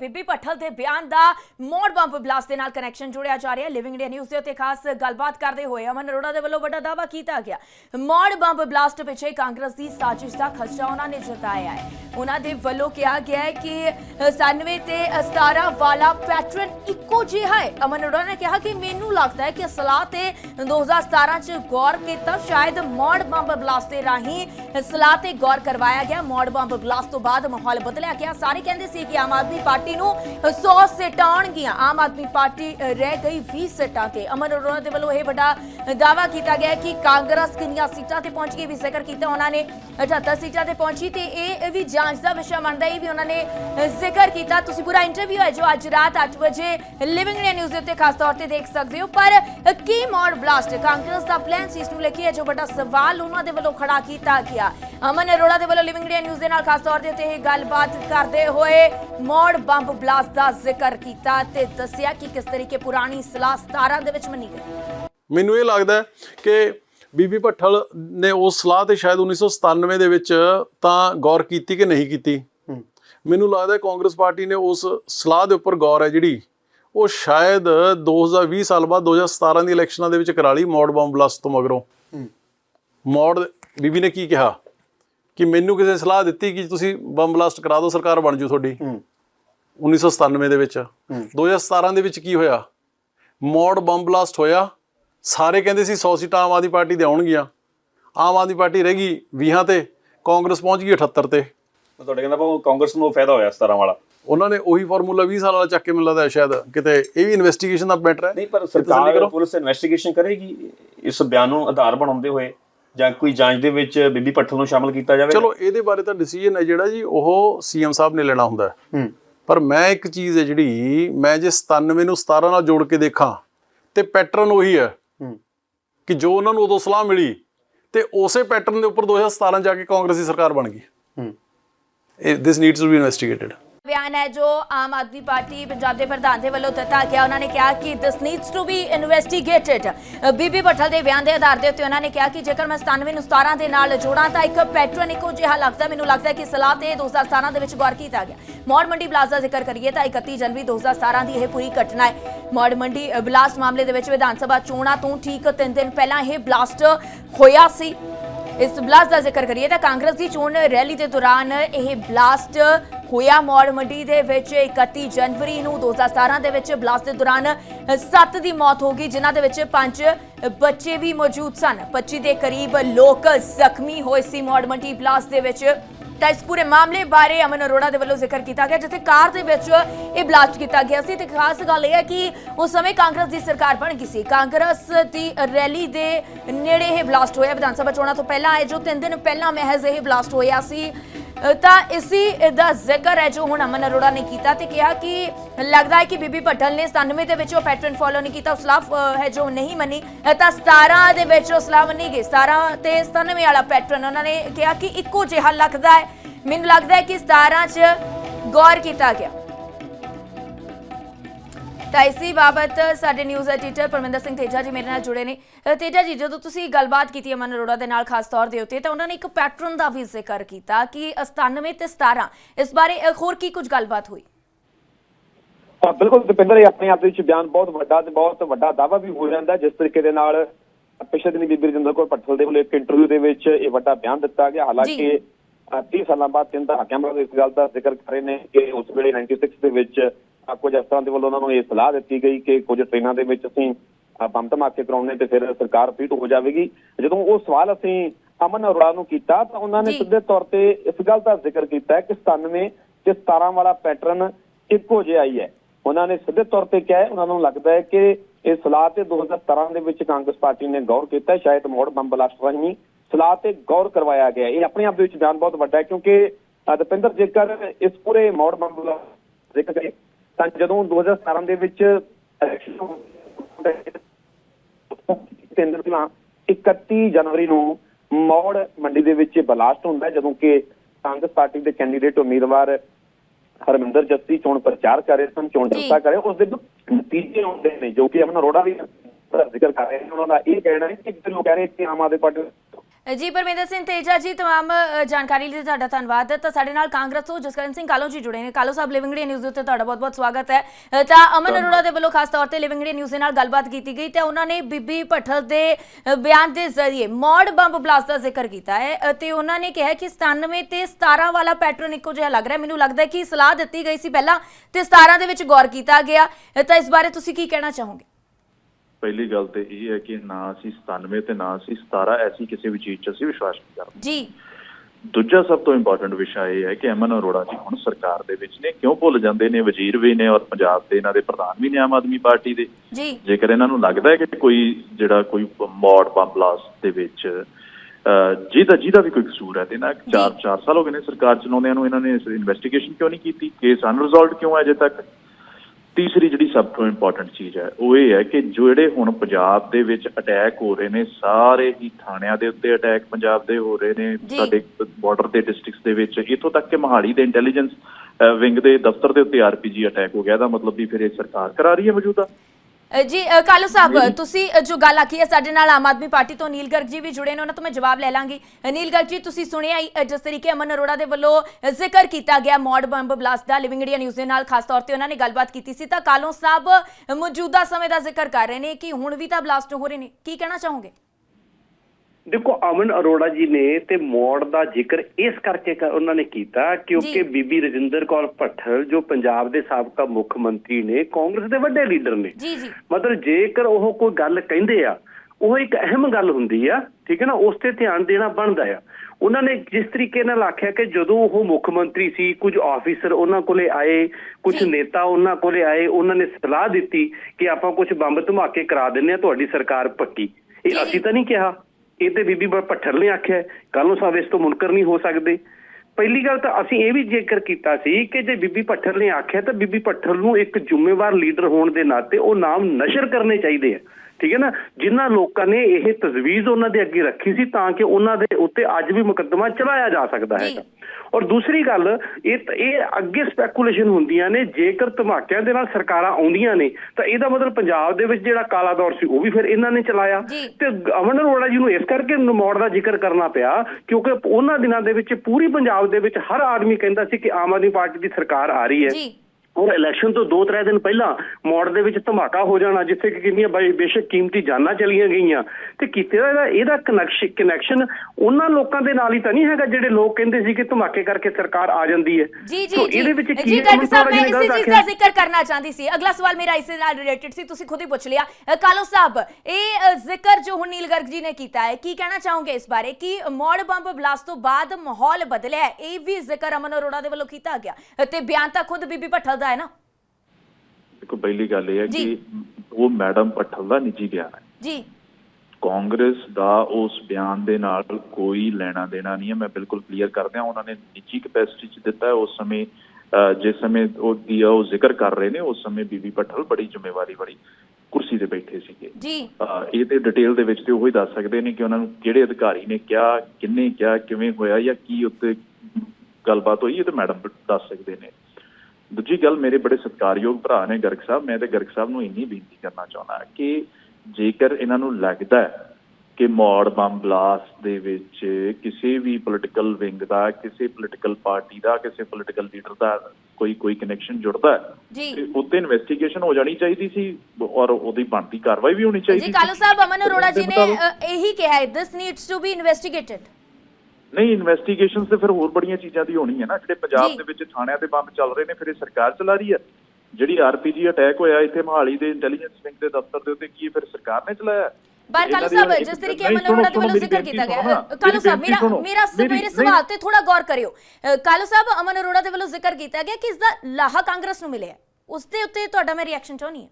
ਬੀਬੀ ਪੱਠਲ ਦੇ ਬਿਆਨ ਦਾ ਮੋੜ ਬੰਬ ਬਲਾਸਟ ਦੇ ਨਾਲ ਕਨੈਕਸ਼ਨ ਜੋੜਿਆ ਜਾ ਰਿਹਾ ਹੈ। ਲਿਵਿੰਗ ਇੰਡੀਆ ਨਿਊਜ਼ ਦੇ ਉੱਤੇ ਖਾਸ ਗੱਲਬਾਤ ਕਰਦੇ ਹੋਏ ਅਮਨ ਅਰੋੜਾ ਦੇ ਵੱਲੋਂ ਵੱਡਾ ਦਾਅਵਾ ਕੀਤਾ ਗਿਆ। ਮੋੜ ਬੰਬ ਬਲਾਸਟ ਪਿੱਛੇ ਕਾਂਗਰਸ ਦੀ ਸਾਜ਼ਿਸ਼ ਦਾ ਖਦਸ਼ਾ ਉਹਨਾਂ ਨੇ ਜਤਾਇਆ ਹੈ। ਉਹਨਾਂ ਦੇ ਵੱਲੋਂ ਕਿਹਾ ਗਿਆ ਹੈ ਕਿ 97 ਤੇ 17 ਵਾਲਾ ਪੈਟਰਨ ਇੱਕੋ ਜਿਹਾ ਹੈ। ਅਮਨ ਅਰੋੜਾ ਨੇ ਕਿਹਾ ਕਿ ਮੈਨੂੰ ਲੱਗਦਾ ਹੈ ਕਿ ਸਲਾਹ ਤੇ 2017 ਚ ਗੌਰ ਕੀਤਾ ਸ਼ਾਇਦ ਮੋੜ ਬੰਬ ਬਲਾਸਟ ਦੇ ਰਾਹੀਂ ਸਲਾਹ ਤੇ ਗੌਰ ਕਰਵਾਇਆ ਗਿਆ। ਮੋੜ ਬੰਬ ਬਲਾਸਟ ਤੋਂ ਬਾਅਦ ਮਾਹੌਲ ਬਦਲਿਆ ਗਿਆ। ਸਾਰੇ ਕਹਿੰਦੇ ਸੀ ਕਿ ਆਮ ਆਦਮੀ ਪਾਰਟੀ ਨੂੰ 100 ਸੀਟਾਂ ਆਉਣਗੀਆਂ ਆਮ ਆਦਮੀ ਪਾਰਟੀ ਰਹਿ ਗਈ 20 ਸੀਟਾਂ ਤੇ। ਅਮਨ ਅਰੋੜਾ ਦੇ ਵੱਲੋਂ ਇਹ ਵੱਡਾ ਦਾਅਵਾ ਕੀਤਾ ਗਿਆ ਕਿ ਕਾਂਗਰਸ ਕਿੰਨੀਆਂ ਸੀਟਾਂ ਤੇ ਪਹੁੰਚ ਗਈ, ਵੀ ਜ਼ਿਕਰ ਕੀਤਾ ਉਹਨਾਂ ਨੇ। 78 ਸੀਟਾਂ ਤੇ ਪਹੁੰਚੀ ਤੇ ਇਹ ਵੀ ਜਾਂਚ ਦਾ ਵਿਸ਼ਾ ਬਣਦਾ ਇਹ ਵੀ ਉਹਨਾਂ ਨੇ ਜ਼ਿਕਰ ਕੀਤਾ। ਤੁਸੀਂ ਪੂਰਾ ਇੰਟਰਵਿਊ ਹੈ ਜੋ ਅੱਜ ਰਾਤ 8 ਵਜੇ ਲਿਵਿੰਗ ਇੰਡੀਆ ਨਿਊਜ਼ ਦੇ ਉੱਤੇ ਖਾਸ ਤੌਰ ਤੇ ਦੇਖ ਸਕਦੇ ਹੋ। ਪਰ ਕੀ ਮੋੜ ਬਲਾਸਟ? ਕਾਂਗਰਸ ਦਾ ਪਲਾਨ ਸੀ ਇਸ ਨੂੰ ਲੈ ਕੇ ਜੋ ਵੱਡਾ ਸਵਾਲ ਉਹਨਾਂ ਦੇ ਵੱਲੋਂ ਖੜਾ ਕੀਤਾ ਗਿਆ। ਅਮਨ ਅਰੋੜਾ ਦੇ ਵੱਲੋਂ ਲਿਵਿੰਗ ਇੰਡੀਆ ਨਿਊਜ਼ ਦੇ ਨਾਲ ਖਾਸ ਤੌਰ ਤੇ ਇਹ ਗੱਲਬਾਤ ਕਰਦੇ ਹੋਏ ਮੋੜ ਬੰਬ ਬਲਾਸਟ ਦਾ ਜ਼ਿਕਰ ਕੀਤਾ ਤੇ ਦੱਸਿਆ ਕਿ ਕਿਸ ਤਰੀਕੇ ਪੁਰਾਣੀ ਸਲਾਹ 17 ਦੇ ਵਿੱਚ ਮੰਨੀ ਗਈ। ਮੈਨੂੰ ਇਹ ਲੱਗਦਾ ਹੈ ਕਿ ਬੀਬੀ ਭੱਠਲ ਨੇ ਉਸ ਸਲਾਹ ਤੇ ਸ਼ਾਇਦ 1997 ਦੇ ਵਿੱਚ ਤਾਂ ਗੌਰ ਕੀਤੀ ਕਿ ਨਹੀਂ ਕੀਤੀ। ਮੈਨੂੰ ਲੱਗਦਾ ਕਾਂਗਰਸ ਪਾਰਟੀ ਨੇ ਉਸ ਸਲਾਹ ਦੇ ਉੱਪਰ ਗੌਰ ਹੈ ਜਿਹੜੀ ਉਹ ਸ਼ਾਇਦ 2020 ਸਾਲ ਬਾਅਦ 2017 ਦੀ ਇਲੈਕਸ਼ਨਾਂ ਦੇ ਵਿੱਚ ਕਰਾ ਲਈ ਮੋੜ ਬੰਬ ਬਲਾਸਟ ਤੋਂ ਮਗਰੋਂ। ਮੋੜ ਬੀਬੀ ਨੇ ਕੀ ਕਿਹਾ? ਕਿ ਮੈਨੂੰ ਕਿਸੇ ਸਲਾਹ ਦਿੱਤੀ ਕਿ ਤੁਸੀਂ ਬੰਬ ਬਲਾਸਟ ਕਰਾ ਦਿਓ ਸਰਕਾਰ ਬਣ ਜੂ ਤੁਹਾਡੀ। 1997 ਦੇ ਵਿੱਚ। 2017 ਦੇ ਵਿੱਚ ਕੀ ਹੋਇਆ? ਮੋੜ ਬੰਬ ਬਲਾਸਟ ਹੋਇਆ। ਸਾਰੇ ਕਹਿੰਦੇ ਸੀ 100 ਸੀਟਾਂ ਆਮ ਆਦਮੀ ਪਾਰਟੀ ਦੇ ਆਉਣਗੀਆਂ। ਆਮ ਆਦਮੀ ਪਾਰਟੀ ਰਹਿ ਗਈ 20 ਤੇ ਕਾਂਗਰਸ ਪਹੁੰਚ ਗਈ 78 ਤੇ। ਤੁਹਾਡੇ ਕਹਿੰਦਾ ਭਾਵੇਂ ਕਾਂਗਰਸ ਨੂੰ ਫਾਇਦਾ ਹੋਇਆ 17 ਵਾਲਾ। ਉਹਨਾਂ ਨੇ ਉਹੀ ਫਾਰਮੂਲਾ 20 ਸਾਲ ਵਾਲਾ ਚੱਕ ਕੇ ਮੈਨੂੰ ਲੱਗਦਾ ਹੈ ਸ਼ਾਇਦ ਕਿਤੇ ਇਹ ਵੀ ਇਨਵੈਸਟੀਗੇਸ਼ਨ ਦਾ ਮੈਟਰ ਹੈ। ਨਹੀਂ ਪਰ ਸਰਕਾਰ ਕਰੋ। ਪੁਲਿਸ ਇਨਵੈਸਟੀਗੇਸ਼ਨ ਕਰੇਗੀ। ਇਸ ਬਿਆਨ ਨੂੰ ਆਧਾਰ ਬਣਾਉਂਦੇ ਹੋਏ ਜਾਂ ਕੋਈ ਜਾਂਚ ਦੇ ਵਿੱਚ ਬੀਬੀ ਪੱਠਲ ਨੂੰ ਸ਼ਾਮਲ ਕੀਤਾ ਜਾਵੇ। ਚਲੋ ਇਹਦੇ ਬਾਰੇ ਤਾਂ ਡਿਸੀਜਨ ਹੈ ਜਿਹੜਾ ਜੀ ਉਹ ਸੀਐਮ ਸਾਹਿਬ ਨੇ ਲੈਣਾ ਹੁੰਦਾ ਹੂੰ। ਪਰ ਮੈਂ ਇੱਕ ਚੀਜ਼ ਹੈ ਜਿਹੜੀ ਮੈਂ ਜੇ 97 ਨੂੰ 17 ਨਾਲ ਜੋੜ ਕੇ ਦੇਖਾਂ ਤੇ ਪੈਟਰਨ ਉਹੀ ਹੈ ਕਿ ਜੋ ਉਹਨਾਂ ਨੂੰ ਉਦੋਂ ਸਲਾਹ ਮਿਲੀ ਤੇ ਉਸੇ ਪੈਟਰਨ ਦੇ ਉੱਪਰ 2017 ਜਾ ਕੇ ਕਾਂਗਰਸ ਸਰਕਾਰ ਬਣ ਗਈ। ਹੂੰ। This needs to be investigated ਬਿਆਨ ਹੈ ਜੋ ਆਮ ਆਦਮੀ ਪਾਰਟੀ ਪੰਜਾਬ ਦੇ ਪ੍ਰਧਾਨ ਦੇ ਵੱਲੋਂ ਦਿੱਤਾ ਗਿਆ। ਉਹਨਾਂ ਨੇ ਕਿਹਾ ਕਿ this needs to be investigated ਬੀਬੀ ਪਟਲ ਦੇ ਬਿਆਨ ਦੇ ਆਧਾਰ ਦੇ ਉੱਤੇ ਉਹਨਾਂ ਨੇ ਕਿਹਾ ਕਿ ਜੇਕਰ ਮੈਂ 97 ਨੂੰ 17 ਦੇ ਨਾਲ ਜੋੜਾਂ ਤਾਂ ਇੱਕ ਪੈਟਰਨ ਇੱਕੋ ਜਿਹਾ ਲੱਗਦਾ। ਮੈਨੂੰ ਲੱਗਦਾ ਕਿ ਸਲਾਹ ਤੇ 2017 ਦੇ ਵਿੱਚ ਗੌਰ ਕੀਤਾ ਗਿਆ। ਮੌੜ ਮੰਡੀ ਬਲਾਸਟ ਦਾ ਜ਼ਿਕਰ ਕਰੀਏ ਤਾਂ 31 ਜਨਵਰੀ 2017 ਦੀ ਇਹ ਪੂਰੀ ਘਟਨਾ ਹੈ। ਮੌੜ ਮੰਡੀ ਅ, ਬਲਾਸਟ ਮਾਮਲੇ ਦੇ ਵਿੱਚ ਵਿਧਾਨ ਸਭਾ ਚੋਣਾਂ ਤੋਂ ਠੀਕ 3 ਦਿਨ ਪਹਿਲਾਂ ਇਹ ਬਲਾਸਟ ਹੋਇਆ ਸੀ। ਇਸ ਬਲਾਸਟ ਦਾ ਜ਼ਿਕਰ ਕਰੀਏ ਤਾਂ ਕਾਂਗਰਸ ਦੀ ਚੋਣ ਰੈਲੀ ਦੇ ਦੌਰਾਨ ਇਹ ਬਲਾਸਟ ਹੋਇਆ ਮੌੜ ਮੰਡੀ ਦੇ ਵਿੱਚ 31 ਜਨਵਰੀ ਨੂੰ 2017 ਦੇ ਵਿੱਚ ਬਲਾਸਟ ਦੇ ਦੌਰਾਨ 7 ਦੀ ਮੌਤ ਹੋ ਗਈ, ਜਿਨ੍ਹਾਂ ਦੇ ਵਿੱਚ 5 ਬੱਚੇ ਵੀ ਮੌਜੂਦ ਸਨ। 25 ਦੇ ਕਰੀਬ ਲੋਕ ਜ਼ਖਮੀ ਹੋਏ ਸੀ ਮੌੜ ਮੰਡੀ ਬਲਾਸਟ ਦੇ ਵਿੱਚ। ਤਾਂ ਇਸ ਪੂਰੇ ਮਾਮਲੇ ਬਾਰੇ ਅਮਨ ਅਰੋੜਾ ਦੇ ਵੱਲੋਂ ਜ਼ਿਕਰ ਕੀਤਾ ਗਿਆ, ਜਿੱਥੇ ਕਾਰ ਦੇ ਵਿੱਚ ਇਹ ਬਲਾਸਟ ਕੀਤਾ ਗਿਆ ਸੀ। ਤੇ ਖਾਸ ਗੱਲ ਇਹ ਹੈ ਕਿ ਉਸ ਸਮੇਂ ਕਾਂਗਰਸ ਦੀ ਸਰਕਾਰ ਬਣ ਗਈ ਸੀ। ਕਾਂਗਰਸ ਦੀ ਰੈਲੀ ਦੇ ਨੇੜੇ ਇਹ ਬਲਾਸਟ ਹੋਇਆ। ਵਿਧਾਨ ਸਭਾ ਚੋਣਾਂ ਤੋਂ ਪਹਿਲਾਂ ਇਹ ਜੋ 3 ਦਿਨ ਪਹਿਲਾਂ ਮਹਿਜ਼ ਇਹ ਬਲਾਸਟ ਹੋਇਆ ਸੀ। ਤਾਂ ਇਸੀ ਦਾ ਜ਼ਿਕਰ ਹੈ ਜੋ ਹੁਣ ਅਮਨ ਅਰੋੜਾ ਨੇ ਕੀਤਾ ਤੇ ਕਿਹਾ ਕਿ ਲੱਗਦਾ ਹੈ ਕਿ ਬੀਬੀ ਪਟਲ ਨੇ 97 ਦੇ ਵਿੱਚ ਉਹ ਪੈਟਰਨ ਫੋਲੋ ਨਹੀਂ ਕੀਤਾ ਉਸ ਸਲਾਫ ਹੈ ਜੋ ਨਹੀਂ ਮੰਨੀ। ਤਾਂ 17 ਦੇ ਵਿੱਚ ਉਹ ਸਲਾਹ ਮੰਨੀ ਗਈ। 17 ਤੇ 97 ਵਾਲਾ ਪੈਟਰਨ ਉਹਨਾਂ ਨੇ ਕਿਹਾ ਕਿ ਇੱਕੋ ਜਿਹਾ ਲੱਗਦਾ ਹੈ। ਮੈਨੂੰ ਲੱਗਦਾ ਹੈ ਕਿ 17 ਚ ਗੌਰ ਕੀਤਾ ਗਿਆ। ਤਾਂ ਇਸੀ ਬਾਬਤ ਸਾਡੇ ਨਿਊਜ਼ ਐਡੀਟਰ ਪਰਮਿੰਦਰ ਸਿੰਘ ਤੇਜਾ ਜੀ ਮੇਰੇ ਨਾਲ ਜੁੜੇ ਨੇ। ਅ, ਤੇਜਾ ਜੀ ਜਦੋਂ ਤੁਸੀਂ ਗੱਲਬਾਤ ਕੀਤੀ ਅਮਨ ਅਰੋੜਾ ਦੇ ਨਾਲ ਖਾਸ ਤੌਰ ਦੇ ਉੱਤੇ ਤਾਂ ਉਹਨਾਂ ਨੇ ਇੱਕ ਪੈਟਰਨ ਦਾ ਵੀ ਜ਼ਿਕਰ ਕੀਤਾ ਕਿ 97 ਤੇ 17 ਇਸ ਬਾਰੇ ਅ, ਹੋਰ ਕੀ ਕੁਝ ਗੱਲਬਾਤ ਹੋਈ? ਹਾਂ ਬਿਲਕੁਲ ਦਪਿੰਦਰ ਇਹ ਆਪਣੇ ਆਪ ਦੇ ਵਿੱਚ ਬਿਆਨ ਬਹੁਤ ਵੱਡਾ ਤੇ ਬਹੁਤ ਵੱਡਾ ਦਾਅਵਾ ਵੀ ਹੋ ਜਾਂਦਾ। ਹੈ, ਜਿਸ ਤਰੀਕੇ ਦੇ ਨਾਲ ਪਿਛਲੇ ਦਿਨੀ ਬੀਬੀ ਰਜਿੰਦਰ ਕੌਰ ਪੱਠਲ ਦੇ ਵੱਲੋਂ ਇੱਕ ਇੰਟਰਵਿਊ ਦੇ ਵਿੱਚ ਇਹ ਵੱਡਾ ਬਿਆਨ ਦਿੱਤਾ ਗਿਆ। ਹਾਲਾਂਕਿ ਅ, 30 ਸਾਲਾਂ ਬਾਅਦ ਤਿੰਨ ਦਹਾਕਿਆਂ ਬਾਅਦ ਇਸ ਗੱਲ ਦਾ ਜ਼ਿਕਰ ਕਰ ਰਹੇ ਨੇ ਕਿ ਉਸ ਵੇਲੇ 96 ਦੇ ਵਿੱਚ ਕੁਝ ਅਫਸਰਾਂ ਦੇ ਵੱਲੋਂ ਉਹਨਾਂ ਨੂੰ ਇਹ ਸਲਾਹ ਦਿੱਤੀ ਗਈ ਕਿ ਕੁਝ ਟ੍ਰੇਨਾਂ ਦੇ ਵਿੱਚ ਅਸੀਂ ਬੰਬ ਧਮਾਕੇ ਕਰਾਉਣੇ ਤੇ ਫਿਰ ਸਰਕਾਰ ਫੀਟ ਹੋ ਜਾਵੇਗੀ ਜਦੋਂ ਉਹ ਸਵਾਲ ਅਸੀਂ ਅਮਨ ਅਰੋੜਾ ਨੂੰ ਕੀਤਾ ਤਾਂ ਉਹਨਾਂ ਨੇ। ਸਿੱਧੇ ਤੌਰ ਤੇ ਇਸ ਗੱਲ ਦਾ ਜ਼ਿਕਰ ਕੀਤਾ ਕਿ 97 ਤੇ 17 ਵਾਲਾ ਪੈਟਰਨ ਇੱਕੋ ਜਿਹਾ ਹੀ ਹੈ ਉਹਨਾਂ ਨੇ ਸਿੱਧੇ ਤੌਰ ਤੇ ਕਿਹਾ ਉਹਨਾਂ ਨੂੰ ਲੱਗਦਾ ਹੈ ਕਿ ਇਹ ਸਲਾਹ ਤੇ 2017 ਦੇ ਵਿੱਚ ਕਾਂਗਰਸ ਪਾਰਟੀ ਨੇ ਗੌਰ ਕੀਤਾ ਸ਼ਾਇਦ ਮੋੜ ਬੰਬ ਬਲਾਸਟ ਰਾਹੀਂ ਸਲਾਹ ਤੇ ਗੌਰ ਕਰਵਾਇਆ ਗਿਆ। ਇਹ ਆਪਣੇ ਆਪ ਦੇ ਵਿੱਚ ਬਿਆਨ ਬਹੁਤ ਵੱਡਾ ਹੈ ਕਿਉਂਕਿ ਦਪਿੰਦਰ ਜੇਕਰ ਇਸ ਪੂਰੇ ਮੋੜ ਬੰਬ ਬਲਾਸਟ ਜ਼ਿਕਰ ਕਰੀਏ ਤਾਂ ਜਦੋਂ 2017 ਦੇ ਵਿੱਚ ਤਿੰਨ ਦਿਨ ਪਹਿਲਾਂ 31 ਜਨਵਰੀ ਨੂੰ ਮੌੜ ਮੰਡੀ ਦੇ ਵਿੱਚ ਬਲਾਸਟ ਹੁੰਦਾ ਜਦੋਂ ਕਿ ਕਾਂਗਰਸ ਪਾਰਟੀ ਦੇ ਕੈਂਡੀਡੇਟ ਉਮੀਦਵਾਰ ਹਰਮਿੰਦਰ ਜੱਸੀ ਚੋਣ ਪ੍ਰਚਾਰ ਕਰ ਰਹੇ ਸਨ ਚੋਣ। ਜਨਤਾ ਕਰ ਰਹੇ ਉਸ ਦੇ ਨਤੀਜੇ ਆਉਂਦੇ ਨੇ ਜੋ ਕਿ ਅਮਨ ਅਰੋੜਾ ਵੀ ਜ਼ਿਕਰ ਕਰ ਰਹੇ ਨੇ ਉਹਨਾਂ ਦਾ ਇਹ ਕਹਿਣਾ ਹੈ ਕਿ ਜਿਹੜੇ ਲੋਕ ਕਹਿ ਰਹੇ ਕਿ ਆਮ ਆਦਮੀ ਪਾਰਟੀ ਜੀ ਪਰਮੇਂਦਰ ਸਿੰਘ ਤੇਜਾ ਜੀ तमाम ਅ, ਜਾਣਕਾਰੀ ਲਈ ਤੁਹਾਡਾ ਧੰਨਵਾਦ ਤਾਂ ਸਾਡੇ ਨਾਲ ਕਾਂਗਰਸ ਤੋਂ ਜਸਕਰਨ ਸਿੰਘ ਕਾਲੋ ਜੀ ਜੁੜੇ ਨੇ Kalo Sahib Living India News ਉੱਤੇ ਤੁਹਾਡਾ ਬਹੁਤ-ਬਹੁਤ ਸਵਾਗਤ ਹੈ ਅ, ਤਾਂ ਅਮਨ ਅਰੋੜਾ ਦੇ ਵੱਲੋਂ ਖਾਸ ਤੌਰ ਤੇ ਲਿਵਿੰਗ ਇੰਡੀਆ ਨਿਊਜ਼ ਦੇ ਨਾਲ ਗੱਲਬਾਤ ਕੀਤੀ ਗਈ ਤੇ ਉਹਨਾਂ ਨੇ ਬੀਬੀ ਭੱਠਲ ਦੇ ਅ, ਬਿਆਨ ਦੇ ਜ਼ਰੀਏ ਮੌੜ ਬੰਬ ਬਲਾਸਟ ਦਾ ਜ਼ਿਕਰ ਕੀਤਾ ਹੈ ਅ, ਤੇ ਉਹਨਾਂ ਨੇ ਕਿਹਾ ਕਿ 97 ਤੇ 17 ਵਾਲਾ ਪੈਟਰਨ ਇੱਕੋ ਜਿਹਾ ਲੱਗ ਰਿਹਾ ਮੈਨੂੰ ਲੱਗਦਾ ਹੈ ਕਿ ਸਲਾਹ ਦਿੱਤੀ ਗਈ ਸੀ ਪਹਿਲਾਂ ਤੇ 17 ਦੇ ਵਿੱਚ ਗੌਰ ਕੀਤਾ ਗਿਆ ਅ, ਤਾਂ ਇਸ ਬਾਰੇ ਤੁਸੀਂ ਕੀ ਕਹਿਣਾ ਚਾਹੋਗੇ ਪਹਿਲੀ ਗੱਲ ਤੇ ਇਹ ਹੈ ਕਿ ਨਾ ਅਸੀਂ 97 ਤੇ ਨਾ ਅਸੀਂ 17 ਐਸੀ ਕਿਸੇ ਵੀ ਚੀਜ਼ 'ਚ ਅਸੀਂ ਵਿਸ਼ਵਾਸ ਨਹੀਂ ਕਰਦੇ। ਜੀ। ਦੂਜਾ ਸਭ ਤੋਂ ਇੰਪੋਰਟੈਂਟ ਵਿਸ਼ਾ ਇਹ ਹੈ ਕਿ ਅਮਨ ਅਰੋੜਾ ਜੀ ਹੁਣ ਸਰਕਾਰ ਦੇ ਵਿੱਚ ਨੇ ਕਿਉਂ ਭੁੱਲ ਜਾਂਦੇ ਨੇ? ਵਜ਼ੀਰ ਵੀ ਨੇ ਔਰ ਪੰਜਾਬ ਦੇ ਇਹਨਾਂ ਦੇ ਪ੍ਰਧਾਨ ਵੀ ਨੇ ਆਮ ਆਦਮੀ ਪਾਰਟੀ ਦੇ। ਜੀ। ਜੇਕਰ ਇਹਨਾਂ ਨੂੰ ਲੱਗਦਾ ਹੈ ਕਿ ਕੋਈ ਜਿਹੜਾ ਕੋਈ ਮੌੜ ਬੰਬ ਬਲਾਸਟ ਦੇ ਵਿੱਚ ਜਿਹਦਾ ਜਿਹਦਾ ਵੀ ਕੋਈ ਕਸੂਰ ਹੈ ਤੇ ਨਾ 4 4 ਸਾਲ ਹੋ ਗਏ ਨੇ ਸਰਕਾਰ ਚਲਾਉਂਦਿਆਂ ਨੂੰ ਇਹਨਾਂ ਨੇ ਇਨਵੈਸਟੀਗੇਸ਼ਨ ਕਿਉਂ ਨਹੀਂ ਕੀਤੀ? ਕੇਸ ਅਨਰਿਜ਼ੋਲਵਡ ਕਿਉਂ ਹੈ ਅਜੇ ਤੱਕ? ਤੀਸਰੀ ਜਿਹੜੀ ਸਭ ਤੋਂ ਇੰਪੋਰਟੈਂਟ ਚੀਜ਼ ਹੈ ਉਹ ਇਹ ਹੈ ਕਿ ਜਿਹੜੇ ਹੁਣ ਪੰਜਾਬ ਦੇ ਵਿੱਚ ਅਟੈਕ ਹੋ ਰਹੇ ਨੇ ਸਾਰੇ ਹੀ ਥਾਣਿਆਂ ਦੇ ਉੱਤੇ ਅਟੈਕ ਪੰਜਾਬ ਦੇ ਹੋ ਰਹੇ ਨੇ। ਸਾਡੇ ਬਾਰਡਰ ਦੇ ਡਿਸਟ੍ਰਿਕਟਸ ਦੇ ਵਿੱਚ ਇੱਥੋਂ ਤੱਕ ਕਿ ਮਹਾਲੀ ਦੇ ਇੰਟੈਲੀਜੈਂਸ ਵਿੰਗ ਦੇ ਦਫ਼ਤਰ ਦੇ ਉੱਤੇ ਆਰਪੀਜੀ ਅਟੈਕ ਹੋ ਗਿਆ ਇਹਦਾ ਮਤਲਬ ਵੀ ਫਿਰ ਇਹ ਸਰਕਾਰ ਕਰਾ ਰਹੀ ਹੈ ਮੌਜੂਦਾ ਜੀ ਕਾਲੂ ਸਾਹਿਬ ਤੁਸੀਂ ਜੋ ਗੱਲ ਆਖੀ ਹੈ ਸਾਡੇ ਨਾਲ ਆਮ ਆਦਮੀ ਪਾਰਟੀ ਤੋਂ ਨੀਲ ਗਰਗ ਜੀ ਵੀ ਜੁੜੇ ਨੇ ਉਹਨਾਂ ਤੋਂ ਮੈਂ ਜਵਾਬ ਲੈ ਲਾਂਗੀ। ਨੀਲ ਗਰਗ ਜੀ ਤੁਸੀਂ ਸੁਣਿਆ ਹੀ, ਜਿਸ ਤਰੀਕੇ ਅਮਨ ਅਰੋੜਾ ਦੇ ਵੱਲੋਂ ਜ਼ਿਕਰ ਕੀਤਾ ਗਿਆ ਮੌਡ ਬੰਬ ਬਲਾਸਟ ਦਾ ਲਿਵਿੰਗ ਇੰਡੀਆ ਨਿਊਜ਼ ਦੇ ਨਾਲ ਖਾਸ ਤੌਰ ਤੇ ਉਹਨਾਂ ਨੇ ਗੱਲਬਾਤ ਕੀਤੀ ਸੀ ਤਾਂ ਕਾਲੋ ਸਾਹਿਬ ਮੌਜੂਦਾ ਸਮੇਂ ਦਾ ਜ਼ਿਕਰ ਕਰ ਰਹੇ ਨੇ ਕਿ ਹੁਣ ਵੀ ਤਾਂ ਬਲਾਸਟ ਹੋ ਰਹੇ ਨੇ। ਕੀ ਕਹਿਣਾ ਚਾਹੋਗੇ? ਦੇਖੋ ਅਮਨ ਅਰੋੜਾ ਜੀ ਨੇ ਤੇ ਮੋੜ ਦਾ ਜ਼ਿਕਰ ਇਸ ਕਰਕੇ ਉਹਨਾਂ ਨੇ ਕੀਤਾ ਕਿਉਂਕਿ। ਬੀਬੀ ਰਜਿੰਦਰ ਕੌਰ ਭੱਠਲ ਜੋ ਪੰਜਾਬ ਦੇ ਸਾਬਕਾ ਮੁੱਖ ਮੰਤਰੀ ਨੇ ਕਾਂਗਰਸ ਦੇ ਵੱਡੇ ਲੀਡਰ ਨੇ ਜੀ ਜੀ ਮਤਲਬ ਜੇਕਰ ਉਹ ਕੋਈ ਗੱਲ ਕਹਿੰਦੇ ਆ ਉਹ ਇੱਕ ਅਹਿਮ ਗੱਲ ਹੁੰਦੀ ਆ ਠੀਕ ਹੈ ਨਾ ਉਸ ਤੇ ਧਿਆਨ ਦੇਣਾ ਬਣਦਾ ਆ ਉਹਨਾਂ ਨੇ ਜਿਸ ਤਰੀਕੇ ਨਾਲ ਆਖਿਆ ਕਿ ਜਦੋਂ ਉਹ ਮੁੱਖ ਮੰਤਰੀ ਸੀ ਕੁਝ ਆਫੀਸਰ ਉਹਨਾਂ ਕੋਲੇ ਆਏ ਕੁਝ। ਨੇਤਾ ਉਹਨਾਂ ਕੋਲੇ ਆਏ ਉਹਨਾਂ ਨੇ ਸਲਾਹ ਦਿੱਤੀ ਕਿ ਆਪਾਂ ਕੁਝ ਬੰਬ ਧਮਾਕੇ ਕਰਾ ਦਿੰਨੇ ਆ ਤੁਹਾਡੀ ਸਰਕਾਰ ਪੱਕੀ ਇਹ। ਅਸੀਂ ਤਾਂ ਨਹੀਂ ਕਿਹਾ ਇਹ ਤੇ ਬੀਬੀ ਬ- ਭੱਠਲ ਨੇ ਆਖਿਆ ਕੱਲ ਨੂੰ ਸਾਹਿਬ ਇਸ ਤੋਂ ਮੁਨਕਰ ਨਹੀਂ ਹੋ ਸਕਦੇ। ਪਹਿਲੀ ਗੱਲ ਤਾਂ ਅਸੀਂ ਇਹ ਵੀ ਜ਼ਿਕਰ ਕੀਤਾ ਸੀ ਕਿ ਜੇ ਬੀਬੀ ਭੱਠਲ ਨੇ ਆਖਿਆ ਤਾਂ ਬੀਬੀ ਭੱਠਲ ਨੂੰ ਇੱਕ ਜ਼ਿੰਮੇਵਾਰ ਲੀਡਰ ਹੋਣ ਦੇ ਨਾਤੇ ਉਹ ਨਾਮ ਨਸ਼ਰ ਕਰਨੇ ਚਾਹੀਦੇ ਆ। ਠੀਕ ਹੈ ਨਾ? ਜਿਨ੍ਹਾਂ ਲੋਕਾਂ ਨੇ ਇਹ ਤਜਵੀਜ਼ ਉਹਨਾਂ ਦੇ ਅੱਗੇ ਰੱਖੀ ਸੀ ਤਾਂ ਕਿ ਉਹਨਾਂ ਦੇ ਉੱਤੇ ਅੱਜ ਵੀ ਮੁਕੱਦਮਾ ਚਲਾਇਆ ਜਾ ਸਕਦਾ ਜੀ। ਹੈ ਔਰ ਦੂਸਰੀ ਗੱਲ ਇਹ ਇਹ ਅੱਗੇ ਸਪੈਕੂਲੇਸ਼ਨ ਹੁੰਦੀਆਂ ਨੇ ਜੇਕਰ ਧਮਾਕਿਆਂ ਦੇ ਨਾਲ ਸਰਕਾਰਾਂ ਆਉਂਦੀਆਂ ਨੇ ਤਾਂ ਇਹਦਾ ਮਤਲਬ ਪੰਜਾਬ ਦੇ ਵਿੱਚ ਜਿਹੜਾ ਕਾਲਾ ਦੌਰ ਸੀ ਉਹ ਵੀ ਫਿਰ ਇਹਨਾਂ ਨੇ ਚਲਾਇਆ। ਤੇ ਅਮਨ ਅਰੋੜਾ ਜੀ ਨੂੰ ਇਸ ਕਰਕੇ ਮੋੜ ਦਾ ਜ਼ਿਕਰ ਕਰਨਾ ਪਿਆ ਕਿਉਂਕਿ ਉਹਨਾਂ ਦਿਨਾਂ ਦੇ ਵਿੱਚ ਪੂਰੀ ਪੰਜਾਬ ਦੇ ਵਿੱਚ ਹਰ ਆਦਮੀ ਕਹਿੰਦਾ ਸੀ ਕਿ ਆਮ ਆਦਮੀ ਪਾਰਟੀ ਦੀ ਸਰਕਾਰ ਆ ਰਹੀ ਹੈ। ਜੀ। ਔਰ ਇਲੈਕਸ਼ਨ ਤੋਂ 2-3 ਦਿਨ ਪਹਿਲਾਂ ਮੋੜ ਦੇ ਵਿੱਚ ਧਮਾਕਾ ਹੋ ਜਾਣਾ ਜਿੱਥੇ ਕਿ ਕਿੰਨੀਆਂ ਬਈ ਬੇਸ਼ੱਕ ਕੀਮਤੀ ਜਾਨਾਂ ਚਲੀਆਂ ਗਈਆਂ। ਤੇ ਕੀਤੇ ਦਾ ਇਹਦਾ- ਕਨੈਕਸ਼ਨ ਕਨੈਕਸ਼ਨ ਉਹਨਾਂ ਲੋਕਾਂ ਦੇ ਨਾਲ ਹੀ ਤਾਂ ਨਹੀਂ ਹੈਗਾ ਜਿਹੜੇ ਲੋਕ ਕਹਿੰਦੇ ਸੀ ਕਿ ਧਮਾਕੇ ਕਰਕੇ ਸਰਕਾਰ ਆ ਜਾਂਦੀ ਹੈ। ਜੀ ਜੀ ਇਹਦੇ ਵਿੱਚ ਕੀ ਜੀ ਸਾਹਿਬ ਮੈਂ ਇਸੇ ਚੀਜ਼ ਦਾ। ਜ਼ਿਕਰ ਕਰਨਾ ਚਾਹੁੰਦੀ ਸੀ। ਅਗਲਾ ਸਵਾਲ ਮੇਰਾ ਇਸੇ ਨਾਲ ਰਿਲੇਟਡ ਸੀ ਤੁਸੀਂ ਖੁਦ ਹੀ ਪੁੱਛ ਲਿਆ। ਕਾਲੋ ਸਾਹਿਬ ਇਹ ਜ਼ਿਕਰ ਜੋ ਹੁਣ ਨੀਲ ਗਰਗ ਜੀ ਨੇ ਕੀਤਾ ਹੈ ਕੀ ਕਹਿਣਾ ਚਾਹੋਗੇ ਇਸ ਬਾਰੇ? ਕਿ ਮੌੜ ਬੰਬ ਬਲਾਸਟ ਤੋਂ ਬਾਅਦ ਮਾਹੌਲ ਬਦਲਿਆ ਇਹ ਵੀ ਜ਼ਿਕਰ ਅਮਨ ਅਰੋੜਾ ਦੇ ਵੱਲੋਂ ਕੀਤਾ ਗਿਆ। ਤੇ ਬਿਆਨ ਤਾਂ ਖੁਦ ਬੀਬੀ ਭੱਠਲ ਦਾ ਹੈ ਨਾ? ਦੇਖੋ ਪਹਿਲੀ ਗੱਲ ਇਹ ਹੈ ਜੀ। ਕਿ ਉਹ ਮੈਡਮ ਪੱਠਲ ਦਾ ਨਿੱਜੀ ਬਿਆਨ ਹੈ। ਜੀ। ਕਾਂਗਰਸ ਦਾ ਉਸ ਬਿਆਨ ਦੇ ਨਾਲ ਕੋਈ ਲੈਣਾ ਦੇਣਾ ਨਹੀਂ ਹੈ। ਮੈਂ ਬਿਲਕੁਲ ਕਲੀਅਰ ਕਰ ਦਿਆਂ ਉਹਨਾਂ ਨੇ ਨਿੱਜੀ ਕਪੈਸਿਟੀ 'ਚ ਦਿੱਤਾ ਹੈ। ਉਸ ਸਮੇਂ ਅਹ, ਜਿਸ ਸਮੇਂ ਉਹ ਦੀ ਉਹ ਜ਼ਿਕਰ ਕਰ ਰਹੇ ਨੇ ਉਸ ਸਮੇਂ ਬੀਬੀ ਪੱਠਲ ਬੜੀ ਜ਼ਿੰਮੇਵਾਰੀ ਵਾਲੀ ਕੁਰਸੀ ਤੇ ਬੈਠੇ ਸੀਗੇ। ਜੀ। ਅਹ, ਇਹ ਤੇ ਡਿਟੇਲ ਦੇ ਵਿੱਚ ਤੇ ਉਹ ਹੀ ਦੱਸ ਸਕਦੇ ਨੇ ਕਿ ਉਹਨਾਂ ਨੂੰ ਕਿਹੜੇ ਅਧਿਕਾਰੀ ਨੇ ਕਿਹਾ ਕਿੰਨੇ ਕਿਹਾ ਕਿਵੇਂ ਹੋਇਆ ਜਾਂ ਕੀ ਉੱਤੇ ਗੱਲਬਾਤ ਹੋਈ ਇਹ ਤੇ ਮੈਡਮ ਦੱਸ ਸਕਦੇ ਨੇ। ਦੂਜੀ ਗੱਲ ਮੇਰੇ ਬੜੇ ਸਤਿਕਾਰਯੋਗ ਭਰਾ ਨੇ ਗਰਗ ਸਾਹਿਬ ਮੈਂ ਤੇ ਗਰਗ ਸਾਹਿਬ ਨੂੰ ਇੰਨੀ ਬੇਨਤੀ ਕਰਨਾ ਚਾਹੁੰਦਾ ਕਿ ਜੇਕਰ ਇਹਨਾਂ ਨੂੰ ਲੱਗਦਾ ਹੈ ਕਿ ਮੌੜ ਬੰਬ ਬਲਾਸਟ ਦੇ ਵਿੱਚ ਕਿਸੇ ਵੀ ਪੋਲਿਟੀਕਲ ਵਿੰਗ ਦਾ ਕਿਸੇ ਪੋਲਿਟੀਕਲ ਪਾਰਟੀ ਦਾ ਕਿਸੇ ਪੋਲਿਟੀਕਲ ਲੀਡਰ ਦਾ ਕੋਈ ਕੋਈ ਕਨੈਕਸ਼ਨ ਜੁੜਦਾ ਹੈ ਜੀ। ਤੇ ਉੱਤੇ ਇਨਵੈਸਟੀਗੇਸ਼ਨ ਹੋ ਜਾਣੀ ਚਾਹੀਦੀ ਸੀ ਔਰ ਉਹਦੀ ਬਣਦੀ ਕਾਰਵਾਈ ਵੀ ਹੋਣੀ ਚਾਹੀਦੀ ਜੀ ਸੀ। ਕਾਲੋ ਸਾਹਿਬ ਅਮਨ ਅਰੋੜਾ ਜੀ ਨੇ ਇਹੀ ਕਿਹਾ ਹੈ this needs to be investigated ਨਹੀਂ ਇਨਵੈਸਟੀਗੇਸ਼ਨ ਤੇ ਫਿਰ ਹੋਰ ਬੜੀਆਂ ਚੀਜ਼ਾਂ ਦੀ ਹੋਣੀ ਹੈ ਨਾ ਜਿਹੜੇ। ਪੰਜਾਬ ਦੇ ਵਿੱਚ ਥਾਣਿਆਂ ਤੇ ਬੰਬ ਚੱਲ ਰਹੇ ਨੇ ਫਿਰ ਇਹ ਸਰਕਾਰ ਚਲਾ ਰਹੀ ਹੈ? ਜਿਹੜੀ ਆਰਪੀਜੀ ਅਟੈਕ ਹੋਇਆ ਇੱਥੇ ਮਹਾਲੀ ਦੇ ਇੰਟੈਲੀਜੈਂਸ ਵਿੰਗ ਦੇ ਦਫ਼ਤਰ ਦੇ ਉੱਤੇ ਕੀ ਫਿਰ ਸਰਕਾਰ ਨੇ ਚਲਾਇਆ? ਪਰ ਕਾਲੂ ਸਾਹਿਬ ਜਿਸ ਤਰੀਕੇ ਸੁਣੋ, ਅਰੋੜਾ ਦੇ ਵੱਲੋਂ ਜ਼ਿਕਰ ਕੀਤਾ ਗਿਆ। ਕਾਲੂ ਸਾਹਿਬ ਮੇਰੀ ਮੇਰਾ। ਮੇਰਾ ਸਵਾਲ ਤੇ ਥੋੜਾ ਗੌਰ ਕਰਿਓ। ਕਾਲੂ ਸਾਹਿਬ ਅਮਨ ਅਰੋੜਾ ਦੇ ਵੱਲੋਂ ਜ਼ਿਕਰ ਕੀਤਾ ਗਿਆ ਕਿ ਇਸ ਦਾ ਲਾਹਾ ਕਾਂਗਰਸ ਨੂੰ ਮਿਲਿਆ। ਉਸ ਦੇ ਉੱਤੇ ਤੁਹਾਡਾ ਮੈਂ ਰਿਐਕਸ਼ਨ ਚਾਹੁੰਦੀ ਹਾਂ।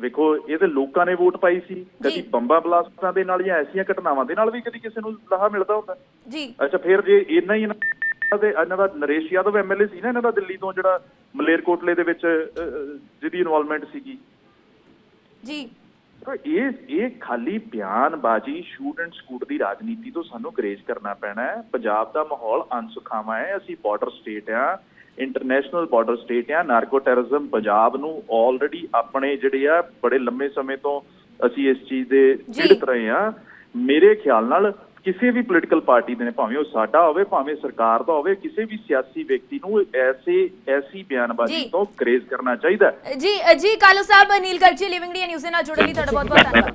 ਵੇਖੋ ਇਹ ਤੇ ਲੋਕਾਂ ਨੇ ਵੋਟ ਪਾਈ ਸੀ। ਕਦੀ ਬੰਬਾਂ ਬਲਾਸਟਾਂ ਦੇ ਨਾਲ ਜਾਂ ਐਸੀਆਂ ਘਟਨਾਵਾਂ ਦੇ ਨਾਲ ਵੀ ਕਦੀ ਕਿਸੇ ਨੂੰ ਲਾਹਾ ਮਿਲਦਾ ਹੁੰਦਾ। ਜੀ। ਅੱਛਾ ਫਿਰ ਜੇ ਇੰਨਾ ਹੀ ਇਹਨਾਂ ਦੇ ਇਹਨਾਂ ਦਾ ਨਰੇਸ਼ ਯਾਦਵ ਐਮਐਲਏ ਸੀ ਨਾ ਇਹਨਾਂ ਦਾ ਦਿੱਲੀ ਤੋਂ ਜਿਹੜਾ ਮਲੇਰਕੋਟਲੇ ਦੇ ਵਿੱਚ ਜਿਹਦੀ ਇਨਵੋਲਵਮੈਂਟ ਸੀਗੀ। ਜੀ। ਤਾਂ ਇਹ ਇਹ ਖਾਲੀ ਬਿਆਨਬਾਜ਼ੀ ਸ਼ੂਟ ਐਂਡ ਸਕੂਟ ਦੀ ਰਾਜਨੀਤੀ ਤੋਂ ਸਾਨੂੰ ਗਰੇਜ ਕਰਨਾ ਪੈਣਾ ਹੈ। ਪੰਜਾਬ ਦਾ ਮਾਹੌਲ ਅਨਸੁਖਾਵਾਂ ਹੈ ਅਸੀਂ ਬਾਰਡਰ ਸਟੇਟ ਆ ਇੰਟਰਨੈਸ਼ਨਲ ਬਾਰਡਰ ਸਟੇਟ ਆ ਨਾਰਕੋ ਟੈਰਰਿਜ਼ਮ ਪੰਜਾਬ ਨੂੰ ਆਲਰੇਡੀ ਆਪਣੇ ਜਿਹੜੇ ਆ ਬੜੇ ਲੰਮੇ ਸਮੇਂ ਤੋਂ ਅਸੀਂ ਇਸ ਚੀਜ਼ ਦੇ। ਪੀੜਤ ਰਹੇ ਆ ਮੇਰੇ ਖਿਆਲ ਨਾਲ ਕਿਸੇ ਵੀ ਪੋਲੀਟੀਕਲ ਪਾਰਟੀ ਦੇ ਨੇ ਭਾਵੇਂ ਉਹ ਸਾਡਾ ਹੋਵੇ ਭਾਵੇਂ ਸਰਕਾਰ ਦਾ ਹੋਵੇ ਕਿਸੇ ਵੀ ਸਿਆਸੀ ਵਿਅਕਤੀ ਨੂੰ ਐਸੇ ਐਸੀ ਬਿਆਨਬਾਜ਼ੀ। ਤੋਂ ਗਰੇਜ਼ ਕਰਨਾ ਚਾਹੀਦਾ ਜੀ ਜੀ ਕਾਲੂ ਸਾਹਿਬ ਨੀਲ ਗਰਜੀ ਲਿਵਿੰਗ ਡੀ ਨਿਊਜ਼ ਨਾਲ ਜੁੜਨ ਲਈ ਤੁਹਾਡਾ ਬਹੁਤ ਬਹੁਤ ਧੰਨਵਾਦ